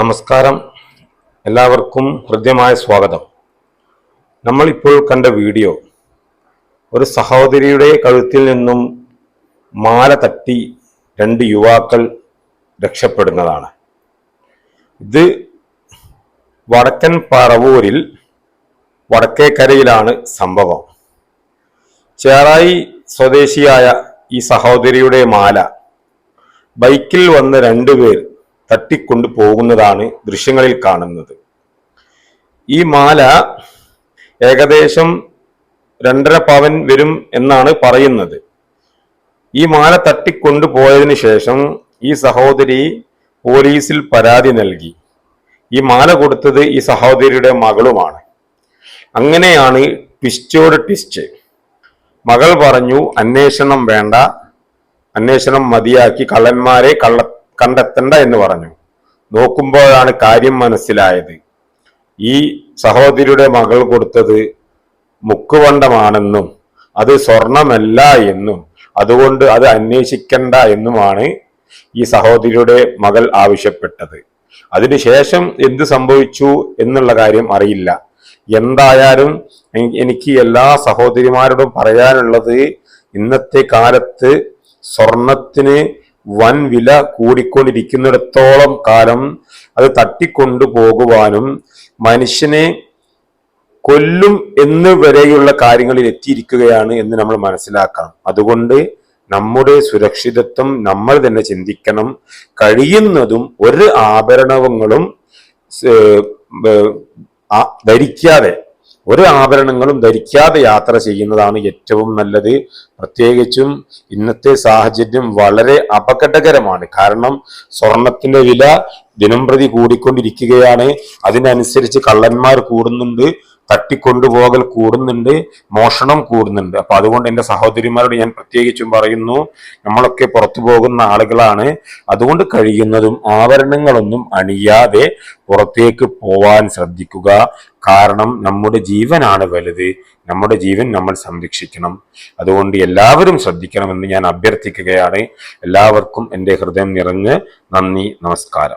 നമസ്കാരം. എല്ലാവർക്കും ഹൃദ്യമായ സ്വാഗതം. നമ്മളിപ്പോൾ കണ്ട വീഡിയോ ഒരു സഹോദരിയുടെ കഴുത്തിൽ നിന്നും മാല തട്ടി രണ്ട് യുവാക്കൾ രക്ഷപ്പെടുന്നതാണ്. ഇത് വടക്കൻ പറവൂരിൽ വടക്കേക്കരയിലാണ് സംഭവം. ചേറായി സ്വദേശിയായ ഈ സഹോദരിയുടെ മാല ബൈക്കിൽ വന്ന രണ്ടുപേർ തട്ടിക്കൊണ്ടു പോകുന്നതാണ് ദൃശ്യങ്ങളിൽ കാണുന്നത്. ഈ മാല ഏകദേശം രണ്ടര പവൻ വരും എന്നാണ് പറയുന്നത്. ഈ മാല തട്ടിക്കൊണ്ടു പോയതിനു ശേഷം ഈ സഹോദരി പോലീസിൽ പരാതി നൽകി. ഈ മാല കൊടുത്തത് ഈ സഹോദരിയുടെ മകളുമാണ്. അങ്ങനെയാണ് ട്വിസ്റ്റോട് ട്വിസ്റ്റ്. മകൾ പറഞ്ഞു അന്വേഷണം വേണ്ട. അന്വേഷണം മതിയാക്കി കള്ളന്മാരെ കള്ള കണ്ടെത്തണ്ട എന്ന് പറഞ്ഞു. നോക്കുമ്പോഴാണ് കാര്യം മനസ്സിലായത്. ഈ സഹോദരിയുടെ മകൾ കൊടുത്തത് മുക്കുവണ്ടമാണെന്നും അത് സ്വർണമല്ല എന്നും അതുകൊണ്ട് അത് അന്വേഷിക്കണ്ട എന്നുമാണ് ഈ സഹോദരിയുടെ മകൾ ആവശ്യപ്പെട്ടത്. അതിനുശേഷം എന്ത് സംഭവിച്ചു എന്നുള്ള കാര്യം അറിയില്ല. എന്തായാലും എനിക്ക് എല്ലാ സഹോദരിമാരോടും പറയാനുള്ളത് ഇന്നത്തെ കാലത്ത് സ്വർണത്തിന് വൻ വില കൂടിക്കൊണ്ടിരിക്കുന്നിടത്തോളം കാലം അത് തട്ടിക്കൊണ്ടു പോകുവാനും മനുഷ്യനെ കൊല്ലും എന്ന് വരെയുള്ള കാര്യങ്ങളിൽ എത്തിയിരിക്കുകയാണ് എന്ന് നമ്മൾ മനസ്സിലാക്കണം. അതുകൊണ്ട് നമ്മുടെ സുരക്ഷിതത്വം നമ്മൾ തന്നെ ചിന്തിക്കണം. കഴിയുന്നതും ഒരു ആഭരണങ്ങളും ധരിക്കാതെ ഒരു ആഭരണങ്ങളും ധരിക്കാതെ യാത്ര ചെയ്യുന്നതാണ് ഏറ്റവും നല്ലത്. പ്രത്യേകിച്ചും ഇന്നത്തെ സാഹചര്യം വളരെ അപകടകരമാണ്. കാരണം സ്വർണത്തിന്റെ വില ദിനം പ്രതി കൂടിക്കൊണ്ടിരിക്കുകയാണ്. അതിനനുസരിച്ച് കള്ളന്മാർ കൂടുന്നുണ്ട്. തട്ടിക്കൊണ്ടുപോകൽ കൂടുന്നുണ്ട് മോഷണം കൂടുന്നുണ്ട്. അപ്പൊ അതുകൊണ്ട് എന്റെ സഹോദരിമാരോട് ഞാൻ പ്രത്യേകിച്ചും പറയുന്നു നമ്മളൊക്കെ പുറത്തു പോകുന്ന ആളുകളാണ്. അതുകൊണ്ട് കഴിയുന്നതും ആഭരണങ്ങളൊന്നും അണിയാതെ പുറത്തേക്ക് പോവാൻ ശ്രദ്ധിക്കുക. കാരണം നമ്മുടെ ജീവനാണ് വലുത്. നമ്മുടെ ജീവൻ നമ്മൾ സംരക്ഷിക്കണം. അതുകൊണ്ട് എല്ലാവരും ശ്രദ്ധിക്കണമെന്ന് ഞാൻ അഭ്യർത്ഥിക്കുകയാണ്. എല്ലാവർക്കും എന്റെ ഹൃദയം നിറഞ്ഞ് നന്ദി നമസ്കാരം.